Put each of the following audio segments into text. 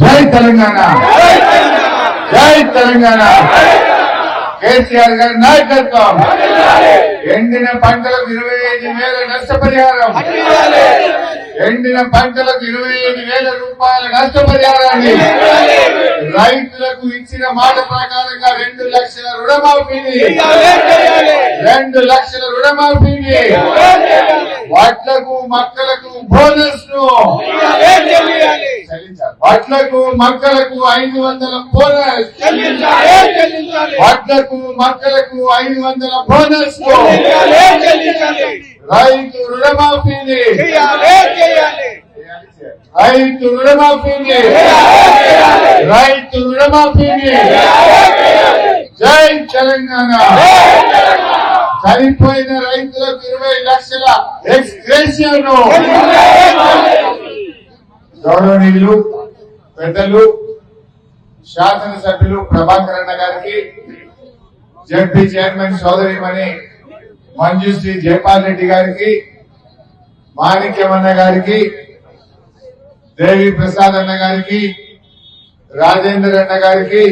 జై తెలంగాణ. జై తెలంగాణ. కేసీఆర్ గారి నాయకత్వం. ఎండిన పంటలకు ఇరవై ఐదు వేల నష్టపరిహారం. ఎండిన పంటలకు ఇరవై ఐదు వేల రూపాయల నష్టపరిహారాన్ని రైతులకు ఇచ్చిన మాట ప్రకారంగా రెండు లక్షల రుణమాఫీని రెండు లక్షల రుణమాఫీని వడ్లకు మక్కలకు బోనస్ను వడ్లకు మక్కలకు ఐదు వందల బోనస్ వడ్లకు మక్కలకు ఐదు వందల బోనస్ను రైతు రుణమాఫీని రైతు రుణమాఫీని రైతు రుణమాఫీని జై తెలంగాణ. చనిపోయిన రైతులకు ఇరవై లక్షల ఎక్స్గ్రేషియను గౌరవనీయులు పెద్దలు శాసనసభ్యులు ప్రభాకర్ అన్న గారికి జడ్పీ చైర్మన్ సోదరిమణి మంజుశ్రీ జైపాల్ రెడ్డి గారికి మాణిక్యమన్న గారికి దేవి ప్రసాద్ అన్న గారికి రాజేందర్ అన్న గారికి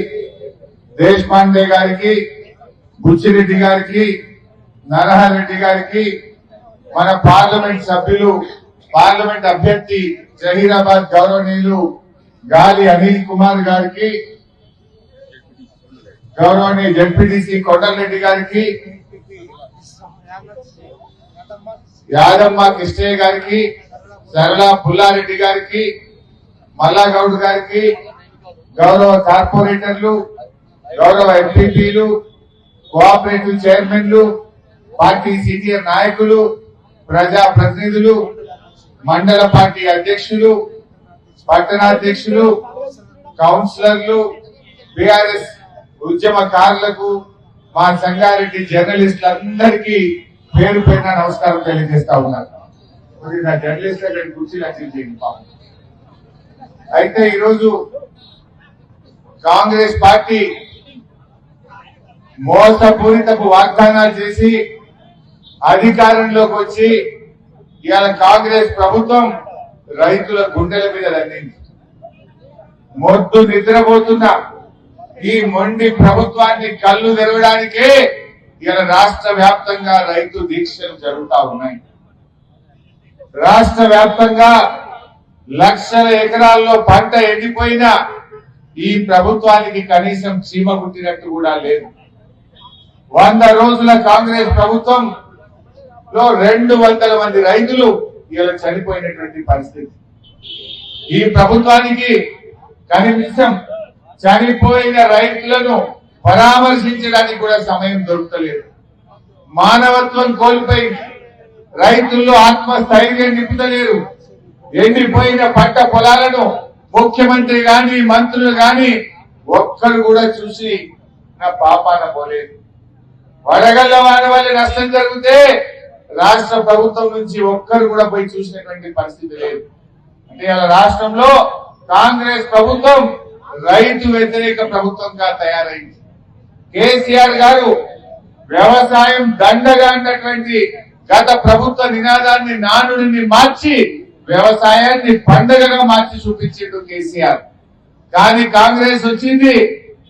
దేశ్ పాండే గారికి బుచ్చిరెడ్డి గారికి నరహర్ రెడ్డి గారికి మన పార్లమెంట్ సభ్యులు పార్లమెంట్ అభ్యర్థి జహీరాబాద్ గౌరవనీయులు గాలి అనిల్ కుమార్ గారికి గౌరవనీయ జడ్పీటీసీ కొండలరెడ్డి గారికి యాదమ్మ కృష్ణయ్య గారికి సరళ పుల్లారెడ్డి గారికి మల్లాగౌడ్ గారికి గౌరవ కార్పొరేటర్లు గౌరవ ఎంపీపీలు కోఆపరేటివ్ చైర్మన్లు పార్టీ సీనియర్ నాయకులు ప్రజా ప్రతినిధులు మండల పార్టీ అధ్యక్షులు పట్టణాధ్యక్షులు కౌన్సిలర్లు బీఆర్ఎస్ ఉద్యమకారులకు మా సంగారెడ్డి జర్నలిస్టులందరికీ పేరు పైన నమస్కారం తెలియజేస్తా ఉన్నారు నా జర్నలిస్ట్ అక్కడ కుర్చీలు అచ్చీవ్ చేయండి పాపం. అయితే ఈరోజు కాంగ్రెస్ పార్టీ మోసపూరితపు వాగ్దానాలు చేసి అధికారంలోకి వచ్చి ఇవాళ కాంగ్రెస్ ప్రభుత్వం రైతుల గుండెల మీద రండింది మొద్దు నిద్రపోతున్న ఈ మొండి ప్రభుత్వాన్ని కళ్ళు తెరవడానికే ఇవాళ రాష్ట్ర వ్యాప్తంగా రైతు దీక్షలు జరుగుతా ఉన్నాయి. రాష్ట్ర వ్యాప్తంగా లక్షల ఎకరాల్లో పంట ఎండిపోయినా ఈ ప్రభుత్వానికి కనీసం చీమ కుట్టినట్టు కూడా లేదు. వంద రోజుల కాంగ్రెస్ ప్రభుత్వం లో రెండు వందల మంది రైతులు ఇలా చనిపోయినటువంటి పరిస్థితి. ఈ ప్రభుత్వానికి కనీసం చనిపోయిన రైతులను పరామర్శించడానికి కూడా సమయం దొరుకుతలేదు. మానవత్వం కోల్పోయి రైతుల్లో ఆత్మస్థైర్యం నింపుతలేరు. ఎండిపోయిన పంట పొలాలను ముఖ్యమంత్రి గాని మంత్రులు గాని ఒక్కరు కూడా చూసి నా పాపాన పోలేదు. వడగళ్ళ వారి వల్ల నష్టం జరిగితే రాష్ట్ర ప్రభుత్వం నుంచి ఒక్కరు కూడా పోయి చూసినటువంటి పరిస్థితి లేదు. అంటే ఇలా రాష్ట్రంలో కాంగ్రెస్ ప్రభుత్వం రైతు వ్యతిరేక ప్రభుత్వంగా తయారైంది. కేసీఆర్ గారు వ్యవసాయం దండగా అన్నటువంటి గత ప్రభుత్వ నినాదాన్ని నానుడిని మార్చి వ్యవసాయాన్ని పండగగా మార్చి చూపించిండు కేసీఆర్. కానీ కాంగ్రెస్ వచ్చింది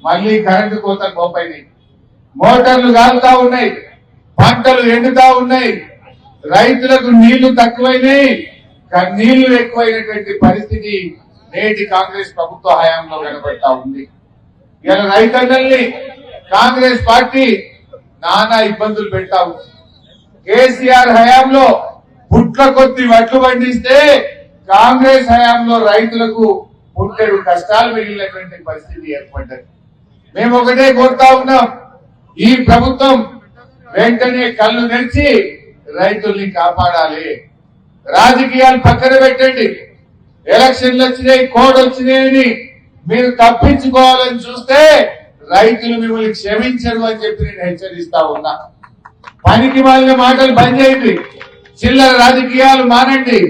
మళ్ళీ కరెంటు కోత గోపైనాయి మోటార్లు కాలుతా ఉన్నాయి పంటలు ఎండుతా ఉన్నాయి రైతులకు నీళ్ళు తక్కువైనాయి నీళ్ళు ఎక్కువైనటువంటి పరిస్థితి నేటి కాంగ్రెస్ ప్రభుత్వ హయాంలో కనబడతా ఉంది. ఇలా రైతన్నల్ని కాంగ్రెస్ పార్టీ నానా ఇబ్బందులు పెట్టావు కేసీఆర్ హయాంలో పుట్ల కొద్ది వడ్లు పండిస్తే కాంగ్రెస్ హయాంలో రైతులకు పుట్టెడు కష్టాలు మిగిలినటువంటి పరిస్థితి ఏర్పడ్డది. మేము ఒకటే కోరుతా ఉన్నాం ఈ ప్రభుత్వం వెంటనే కళ్ళు తెరిచి రైతుల్ని కాపాడాలి. రాజకీయాలు పక్కన పెట్టండి. ఎలక్షన్లు వచ్చినాయి కోడ్ వచ్చినాయని మీరు తప్పించుకోవాలని చూస్తే రైతులు మిమ్మల్ని క్షమించరు అని చెప్పి నేను హెచ్చరిస్తా ఉన్నా. పనికి మాలిన మాటలు బంద్ చేయండి. చిల్లర రాజకీయాలు మానండి.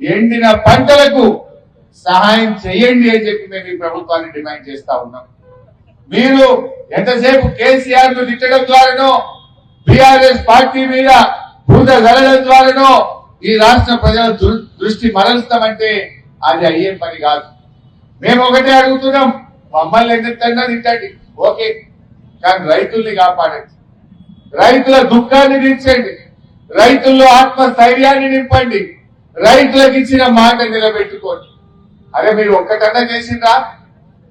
ఎండిన పంటలకు సహాయం చేయండి అని చెప్పి మేము ఈ ప్రభుత్వాన్ని డిమాండ్ చేస్తా ఉన్నాం. మీరు ఎంతసేపు కేసీఆర్ను తిట్టడం ద్వారానో బిఆర్ఎస్ పార్టీ మీద బూద జరగడం ద్వారానో ఈ రాష్ట్ర ప్రజల దృష్టి మరలుస్తామంటే అది అయ్యే పని కాదు. మేము ఒకటే అడుగుతున్నాం మమ్మల్ని ఎంత తిట్టండి? ఓకే. కానీ రైతుల్ని కాపాడండి. రైతుల దుఃఖాన్ని తీర్చండి. రైతుల్లో ఆత్మస్థైర్యాన్ని నింపండి. రైతులకు ఇచ్చిన మాట నిలబెట్టుకోండి. అరే మీరు ఒక్కటన్నా చేసిందా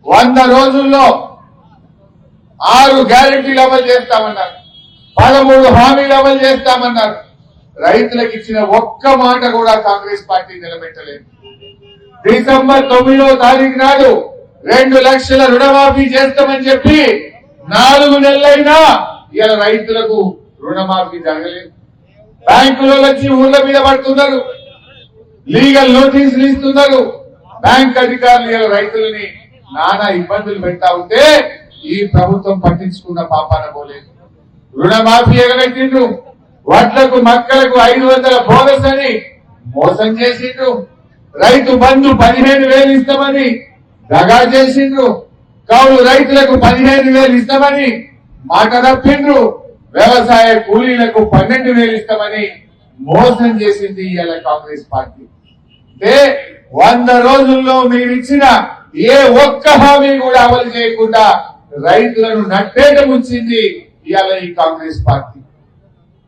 వంద రోజుల్లో ఆరు గ్యారెంటీలు అమలు చేస్తామన్నారు. పదమూడు హామీలు అమలు చేస్తామన్నారు. రైతులకు ఇచ్చిన ఒక్క మాట కూడా కాంగ్రెస్ పార్టీ నిలబెట్టలేదు. డిసెంబర్ తొమ్మిదో తారీఖు నాడు రెండు లక్షల రుణమాఫీ చేస్తామని చెప్పి నాలుగు నెలలైనా ఇలా రైతులకు రుణమాఫీ జరగలేదు. బ్యాంకులో వచ్చి ఊళ్ళ మీద పడుతున్నారు. లీగల్ నోటీసులు ఇస్తున్నారు. బ్యాంక్ అధికారులు ఇలా రైతులని నానా ఇబ్బందులు పెడతా ఉంటే ఈ ప్రభుత్వం పట్టించుకున్న పాపాన పోలేదు. రుణమాఫీ ఎగబెట్టిండ్రు. వడ్లకు మక్కలకు ఐదు వందల బోనస్ అని మోసం చేసిండ్రు. రైతు బంధు పదిహేను వేలు ఇస్తామని దగా చేసిండ్రు. కావు రైతులకు పదిహేను వేలు ఇస్తామని మాట తప్పిండ్రు. వ్యవసాయ కూలీలకు పన్నెండు వేలు ఇస్తామని మోసం చేసింది ఇవాళ కాంగ్రెస్ పార్టీ. అంటే వంద రోజుల్లో మీరు ఇచ్చిన ఏ ఒక్క హామీ కూడా అమలు చేయకుండా రైతులను నట్టేట ఉంచింది ఇవాళ ఈ కాంగ్రెస్ పార్టీ.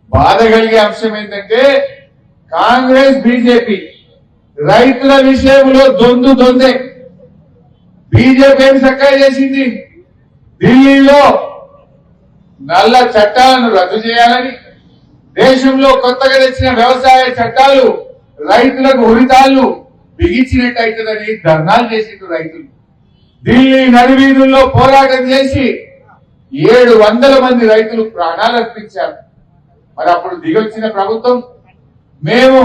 బాధ కలిగే అంశం ఏంటంటే కాంగ్రెస్ బీజేపీ రైతుల విషయంలో దొందు దొందే. బీజేపీ సక్కాయ చక్కగా చేసింది? ఢిల్లీలో నల్ల చట్టాలను రద్దు చేయాలని దేశంలో కొత్తగా తెచ్చిన వ్యవసాయ చట్టాలు రైతులకు ఉరితాళ్ళు బిగించినట్టయితుందని ధర్నాలు చేసిండ్రు రైతులు. ఢిల్లీ నడివీధుల్లో పోరాటం చేసి ఏడు వందల మంది రైతులు ప్రాణాలు అర్పించారు. మరి అప్పుడు దిగొచ్చిన ప్రభుత్వం మేము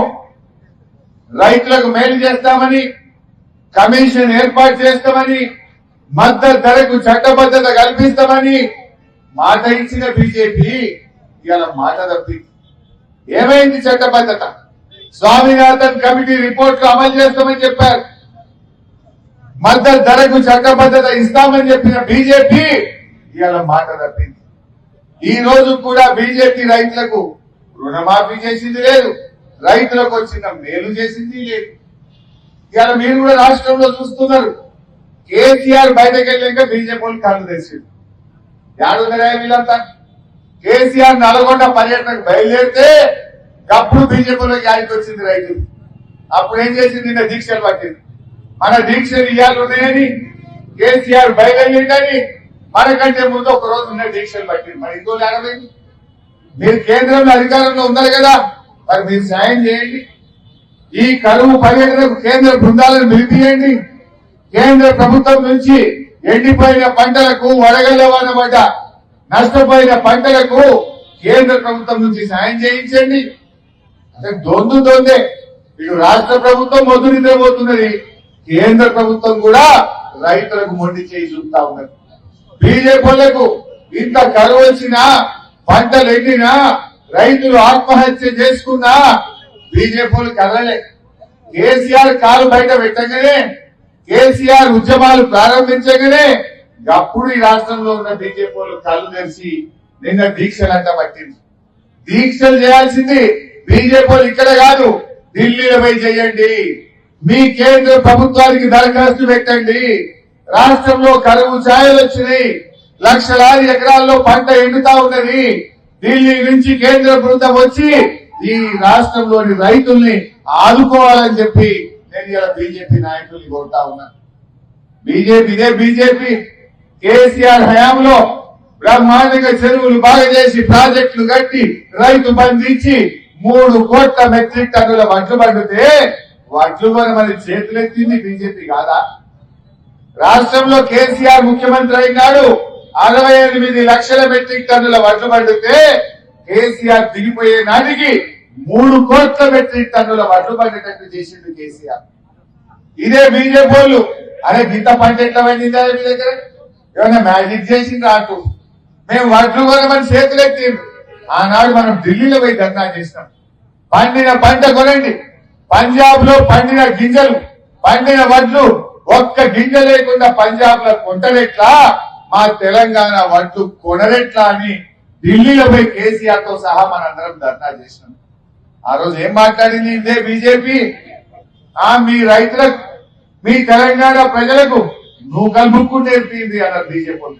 రైతులకు మేలు చేస్తామని కమిషన్ ఏర్పాటు చేస్తామని మద్దతు ధరకు చట్టబద్ధత కల్పిస్తామని మాట ఇచ్చిన బీజేపీ ఇవాళ మాట తప్పింది. ఏమైంది చట్టబద్ధత? స్వామినాథన్ కమిటీ రిపోర్ట్లు అమలు చేస్తామని చెప్పారు. మద్దతు ధరకు చట్టబద్ధత ఇస్తామని చెప్పిన బీజేపీ ఇవాళ మాట తప్పింది. ఈ రోజు కూడా బీజేపీ రైతులకు రుణమాఫీ చేసింది లేదు. రైతులకు వచ్చిన మేలు చేసింది లేదు. ఇవాళ మీరు కూడా రాష్ట్రంలో చూస్తున్నారు. కేసీఆర్ బయటకు వెళ్ళాక బీజేపీ వాళ్ళు కళ్ళు తెచ్చింది యాడున్నారా వీళ్ళంతా? కేసీఆర్ నల్గొండ పర్యటనకు బయలుదేరితే అప్పుడు బీజేపీలోకి ఆయనకు వచ్చింది రైతు. అప్పుడు ఏం చేసింది? నిన్న దీక్షలు పట్టింది. మన దీక్షలు ఇవ్వాలి ఉన్నాయని కేసీఆర్ బయలుదేరిందని మనకంటే ముందు ఒక రోజు నిన్న దీక్షలు పట్టింది. మరి ఇంకో లేకపోయింది మీరు కేంద్రంలో అధికారంలో ఉన్నారు కదా మరి మీరు సాయం చేయండి. ఈ కరువు పర్యటనకు కేంద్ర బృందాలను నిలిపియండి కేంద్ర ప్రభుత్వం నుంచి ఎండిపోయిన పంటలకు వడగళ్ళ పడ్డ నష్టపోయిన పంటలకు కేంద్ర ప్రభుత్వం నుంచి సాయం చేయించండి. అంటే దొందు దొందే. ఇటు రాష్ట్ర ప్రభుత్వం మొదలు నిద్రపోతున్నది. కేంద్ర ప్రభుత్వం కూడా రైతులకు మొండి చేయి చూస్తా ఉన్నది. బీజేపీలకు ఇంత కరువు వచ్చినా పంటలు ఎండినా రైతులు ఆత్మహత్య చేసుకున్నా బీజేపీలు కదలలే. కేసీఆర్ కాలు బయట పెట్టగానే కేసీఆర్ ఉద్యమాలు ప్రారంభించగానే అప్పుడు ఈ రాష్ట్రంలో ఉన్న బీజేపీలు కళ్ళు తెరిచి నిన్న దీక్షలంట పట్టింది. దీక్షలు చేయాల్సింది బీజేపీ ఇక్కడ కాదు ఢిల్లీలో పోయి చేయండి. మీ కేంద్ర ప్రభుత్వానికి దరఖాస్తు పెట్టండి. రాష్ట్రంలో కరువు ఛాయలు వచ్చినాయి. లక్షలాది ఎకరాల్లో పంట ఎండుతా ఉన్నది. ఢిల్లీ నుంచి కేంద్ర బృందం వచ్చి ఈ రాష్ట్రంలోని రైతుల్ని ఆదుకోవాలని చెప్పి నేను ఇలా బీజేపీ నాయకుల్ని కోరుతా ఉన్నాను. బీజేపీ ఇదే బీజేపీ. కేసీఆర్ హయాంలో బ్రహ్మాండంగా చెరువులు బాగా చేసి ప్రాజెక్టులు కట్టి రైతు బంధు ఇచ్చి మూడు కోట్ల మెట్రిక్ టన్నుల వడ్లు పండితే వడ్లు మన చేతులెత్తింది బీజేపీ కాదా? రాష్ట్రంలో కేసీఆర్ ముఖ్యమంత్రి అయినాడు. అరవై ఎనిమిది లక్షల మెట్రిక్ టన్నుల వడ్లు పండితే కేసీఆర్ దిగిపోయే నాటికి మూడు కోట్ల మెట్రిక్ టన్నుల వడ్లు పండేటట్టు చేసిండు కేసీఆర్. ఇదే బీజేపీ వాళ్ళు. అరే గింత పంట ఎట్లా పండిందా మీ దగ్గర? ఏమైనా మ్యాజిక్ చేసింది అంటూ. మేము వడ్లు కొనమని చేతులు ఎత్తిండ్రు. ఆనాడు మనం ఢిల్లీలో పోయి ధర్నా చేసినాం. పండిన పంట కొనండి. పంజాబ్లో పండిన గింజలు పండిన వడ్లు ఒక్క గింజ లేకుండా పంజాబ్లో కొంటరెట్లా మా తెలంగాణ వడ్లు కొనరెట్లా అని ఢిల్లీలో పోయి కేసీఆర్తో సహా మనందరం ధర్నా చేసినాం. ఆ రోజు ఏం మాట్లాడింది ఇదే బీజేపీ? ఆ మీ రైతులకు మీ తెలంగాణ ప్రజలకు నూకల్ బుక్కు నేర్పింది అన్నారు బీజేపీ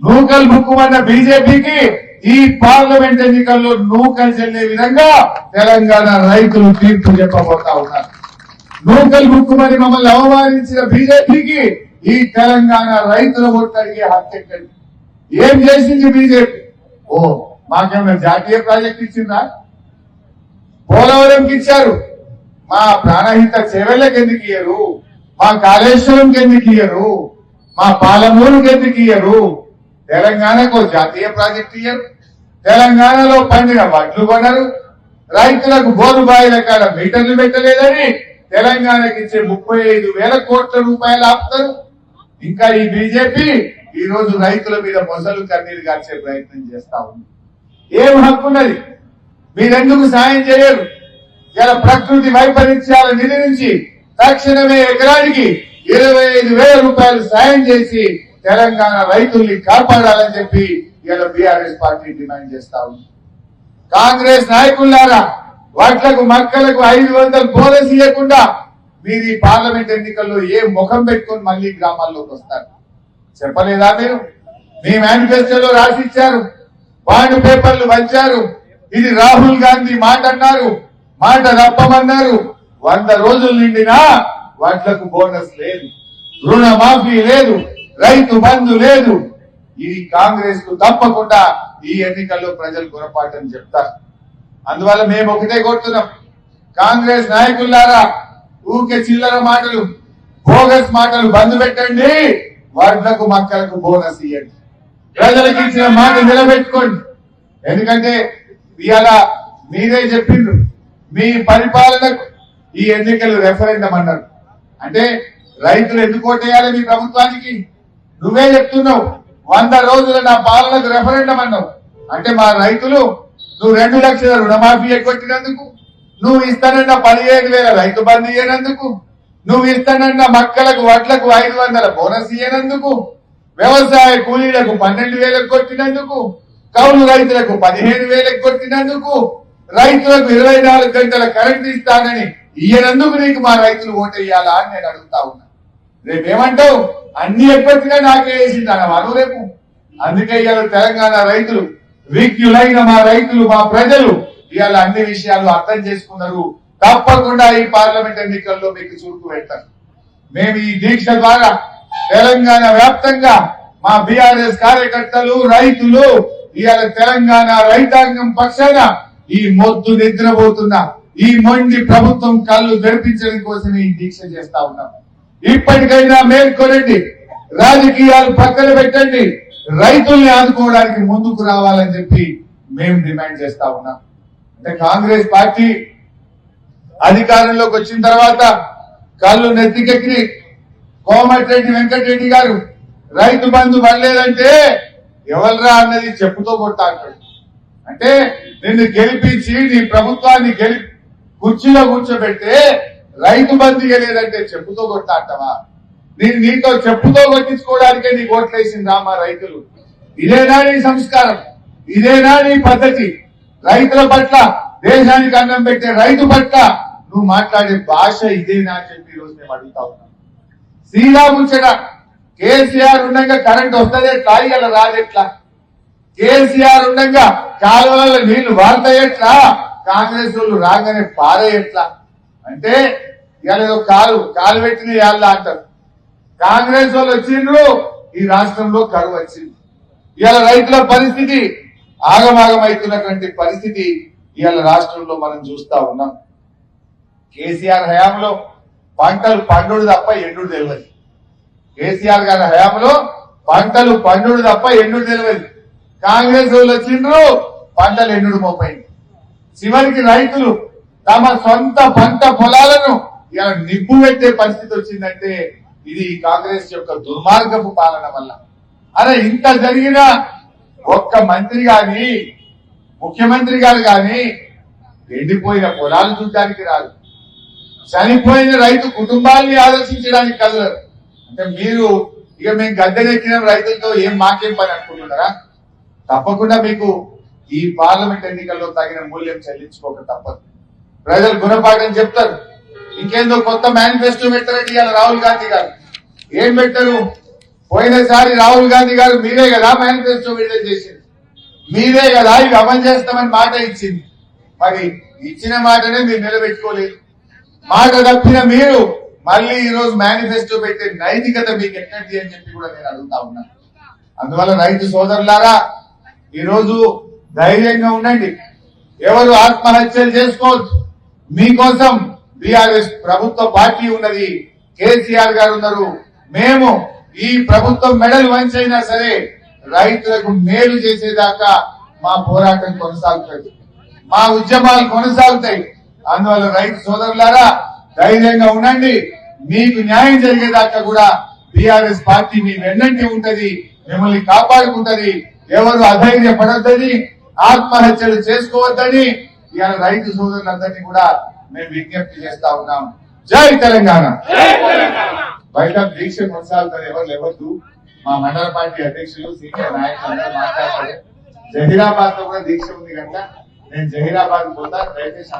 నూకల్ బుక్కుమన్న బీజేపీకి ఈ పార్లమెంట్ ఎన్నికల్లో నూకలు చెల్లే విధంగా తెలంగాణ రైతులు తీర్పు చెప్పబోతా ఉన్నారు. నూకల్ బుక్కుమని మమ్మల్ని అవమానించిన బీజేపీకి ఈ తెలంగాణ రైతుల ఓట్లడిగే హత్య ఏం చేసింది బీజేపీ? ఓ మాకేమైనా జాతీయ ప్రాజెక్ట్ ఇచ్చిందా? పోలవరంకి ఇచ్చారు. మా ప్రాణహిత చెవెళ్ళకి ఎందుకు ఇయ్యరు? మా కాళేశ్వరంకి ఎందుకు ఇయ్యరు? మా పాలమూరుకి ఎందుకు ఇయ్యరు? తెలంగాణకు జాతీయ ప్రాజెక్ట్ ఇయ్యరు. తెలంగాణలో పండిన వడ్లు కొనరు. రైతులకు బోరు బాయిల కాడ మీటర్లు పెట్టలేదని తెలంగాణకి ఇచ్చే ముప్పై ఐదు వేల కోట్ల రూపాయలు ఆపుతారు. ఇంకా ఈ బీజేపీ ఈ రోజు రైతుల మీద మొసలు కన్నీరు గార్చే ప్రయత్నం చేస్తా ఉంది. ఏం హక్కున్నది మీరెందుకు సాయం చేయరు? ఇలా ప్రకృతి వైపరీత్యాల నిధి నుంచి తక్షణమే ఎకరానికి ఇరవై ఐదు వేల రూపాయలు సాయం చేసి తెలంగాణ రైతుల్ని కాపాడాలని చెప్పి ఇలా బీఆర్ఎస్ పార్టీ డిమాండ్ చేస్తా ఉంది. కాంగ్రెస్ నాయకులారా వాట్లకు మక్కలకు ఐదు వందలు బోనస్ ఇవ్వకుండా మీరు ఈ పార్లమెంట్ ఎన్నికల్లో ఏ ముఖం పెట్టుకొని మళ్ళీ గ్రామాల్లోకి వస్తారు? చెప్పలేదా మీరు? మీ మేనిఫెస్టోలో రాసిచ్చారు. బాండ్ పేపర్లు పంచారు. ఇది రాహుల్ గాంధీ మాట అన్నారు. మాట తప్పమన్నారు వంద రోజులు నిండినా వాట్లకు బోనస్ లేదు. రుణమాఫీ లేదు. రైతు బంధు లేదు. ఈ కాంగ్రెస్కు తప్పకుండా ఈ ఎన్నికల్లో ప్రజలు గురపాటని చెప్తారు. అందువల్ల మేము ఒకటే కోరుతున్నాం. కాంగ్రెస్ నాయకులారా ఊకే చిల్లర మాటలు బోగస్ మాటలు బంద్ పెట్టండి. వడ్లకు మక్కలకు బోనస్ ఇవ్వండి ప్రజలకు ఇచ్చిన మాట నిలబెట్టుకోండి. ఎందుకంటే ఇవాళ మీరే చెప్పిండ్రు మీ పరిపాలనకు ఈ ఎన్నికలు రెఫరెండం అన్నారు. అంటే రైతులు ఎందుకు ఓటేయాలి మీ ప్రభుత్వానికి? నువ్వే చెప్తున్నావు వంద రోజుల నా పాలనకు రెఫరెండం అన్నావు. అంటే మా రైతులు నువ్వు రెండు లక్షల రుణమాఫీ ఎగ్గొట్టినందుకు నువ్వు ఇస్తానన్న పదిహేను వేల రైతు బంధు ఇయ్యనందుకు నువ్వు ఇస్తానన్న మక్కలకు వడ్లకు ఐదు వందల బోనస్ ఇయ్యనందుకు వ్యవసాయ కూలీలకు పన్నెండు వేలకు కొట్టినందుకు కౌలు రైతులకు పదిహేను వేలకు కొట్టినందుకు రైతులకు ఇరవై నాలుగు గంటల కరెంట్ ఇస్తానని ఇయ్యనందుకు నీకు మా రైతులు ఓటేయాలా అని నేను అడుగుతా ఉన్నా. రేపేమంటావు? అన్ని ఎప్పటిగా నాకే వేసింది అన్న రేపు. అందుకే ఇవాళ తెలంగాణ రైతులు విక్యులైన మా రైతులు మా ప్రజలు ఇవాళ అన్ని విషయాలు అర్థం చేసుకున్నారు. తప్పకుండా ఈ పార్లమెంట్ ఎన్నికల్లో మీకు చూపు పెడతారు మేము ఈ దీక్ష ద్వారా తెలంగాణ వ్యాప్తంగా మా బీఆర్ఎస్ కార్యకర్తలు రైతులు ఇవాళ తెలంగాణ రైతాంగం పక్షాన ఈ మొద్దు నిద్రపోతున్న ఈ మొండి ప్రభుత్వం కళ్ళు తెరిపించడం కోసం ఈ దీక్ష చేస్తా ఉన్నాం. ఇప్పటికైనా మేల్కొనండి రాజకీయాలు పక్కన పెట్టండి రైతుల్ని ఆదుకోవడానికి ముందుకు రావాలని చెప్పి మేము డిమాండ్ చేస్తా ఉన్నాం. అంటే కాంగ్రెస్ పార్టీ అధికారంలోకి వచ్చిన తర్వాత కళ్ళు నెత్తికెక్కి కోమటిరెడ్డి వెంకటరెడ్డి గారు రైతు బంధు పడలేదంటే ఎవరిరా అన్నది చెప్పుతో కొట్టా అంటాడు. అంటే నిన్ను గెలిపించి నీ ప్రభుత్వాన్ని గెలి కుర్చీలో కూర్చోబెడితే రైతు బంధు గెలేదంటే చెప్పుతో కొట్టా అంటావా? నేను నీతో చెప్పుతో కొట్టించుకోవడానికే నీ ఓట్లేసింది మా రైతులు. ఇదేనా నీ సంస్కారం ఇదేనా నీ పద్ధతి. రైతుల పట్ల దేశానికి అన్నం పెట్టే రైతు పట్ల నువ్వు మాట్లాడే భాష ఇదేనా చెప్పి ఈరోజు మేము అడుగుతా ఉన్నాం. శ్రీరాముచ్చట కేసీఆర్ ఉండగా కరెంట్ వస్తుంది ఎట్లా ఇలా రాదెట్లా? కేసీఆర్ ఉండగా కాలువల నీళ్ళు వాడతాయట్లా? కాంగ్రెస్ వాళ్ళు రాగానే పారేయట్లా? అంటే ఇవాళ ఏదో కాలు కాలు పెట్టిన ఇవాళ అంటారు. కాంగ్రెస్ వాళ్ళు వచ్చిండ్రు ఈ రాష్ట్రంలో కరువు వచ్చింది. ఇవాళ రైతుల పరిస్థితి ఆగమాగమైతున్నటువంటి పరిస్థితి ఇవాళ రాష్ట్రంలో మనం చూస్తా ఉన్నాం. కేసీఆర్ హయాంలో పంటలు పండుడు తప్ప ఎండు తెలియదు కేసీఆర్ గారి హయాంలో పంటలు పండుడు తప్ప ఎండు తెలియదు కాంగ్రెస్ వాళ్ళు వచ్చిండ్రు పంటలు ఎండు మోపైంది చివరికి రైతులు తమ సొంత పంట పొలాలను ఇలా నిప్పు పెట్టే పరిస్థితి వచ్చిందంటే ఇది కాంగ్రెస్ యొక్క దుర్మార్గపు పాలన వల్ల. అరే ఇంత జరిగినా ఒక్క మంత్రి గాని ముఖ్యమంత్రి గారు కానీ ఎండిపోయిన పొలాలు చూడడానికి రాదు. చనిపోయిన రైతు కుటుంబాల్ని ఆదర్శించడానికి కదలరు. అంటే మీరు ఇక మేము గద్దెనెక్కిన రైతులతో ఏం మాకేం పని అనుకుంటున్నారా? తప్పకుండా మీకు ఈ పార్లమెంట్ ఎన్నికల్లో తగిన మూల్యం చెల్లించుకోక తప్పదు. ప్రజలు గుణపాఠం చెప్తారు. ఇంకేందో కొత్త మేనిఫెస్టో పెట్టారండి ఇవాళ రాహుల్ గాంధీ గారు. ఏం పెట్టరు? పోయినసారి రాహుల్ గాంధీ గారు మీరే కదా మేనిఫెస్టో విడుదల చేసింది. మీరే కదా ఇవి అమలు చేస్తామని మాట ఇచ్చింది. మరి ఇచ్చిన మాటనే మీరు నిలబెట్టుకోలేదు. మాట తప్పిన మీరు మళ్ళీ ఈ రోజు మేనిఫెస్టో పెట్టే నైతికత మీకు ఎక్కడిది అని చెప్పి కూడా నేను అడుగుతా ఉన్నాను అందువల్ల రైతు సోదరులారా ఈరోజు ధైర్యంగా ఉండండి. ఎవరు ఆత్మహత్యలు చేసుకోవచ్చు మీకోసం బీఆర్ఎస్ ప్రభుత్వ పార్టీ ఉన్నది. కేసీఆర్ గారు ఉన్నారు. మేము ఈ ప్రభుత్వం మెడల్ వంచైనా సరే రైతులకు మేలు చేసేదాకా మా పోరాటం కొనసాగుతుంది. మా ఉద్యమాలు కొనసాగుతాయి. అందువల్ల రైతు సోదరులారా ధైర్యంగా ఉండండి. మీకు న్యాయం జరిగేదాకా కూడా బీఆర్ఎస్ పార్టీ మీ వెన్నంటి ఉంటది మిమ్మల్ని కాపాడుకుంటది. ఎవరు అధైర్యపడొద్దని ఆత్మహత్యలు చేసుకోవద్దని ఇవాళ రైతు సోదరులందరినీ కూడా మేము విజ్ఞప్తి చేస్తా ఉన్నాం. జై తెలంగాణ! బయట దీక్ష కొనసాగుతుంది ఎవరు లేవద్దు. మా మండల పార్టీ అధ్యక్షులు సీనియర్ నాయకులు మాట్లాడతారు జహీరాబాద్లో కూడా దీక్ష ఉంది కనుక నేను జహీరాబాద్ పోతా దయచేసి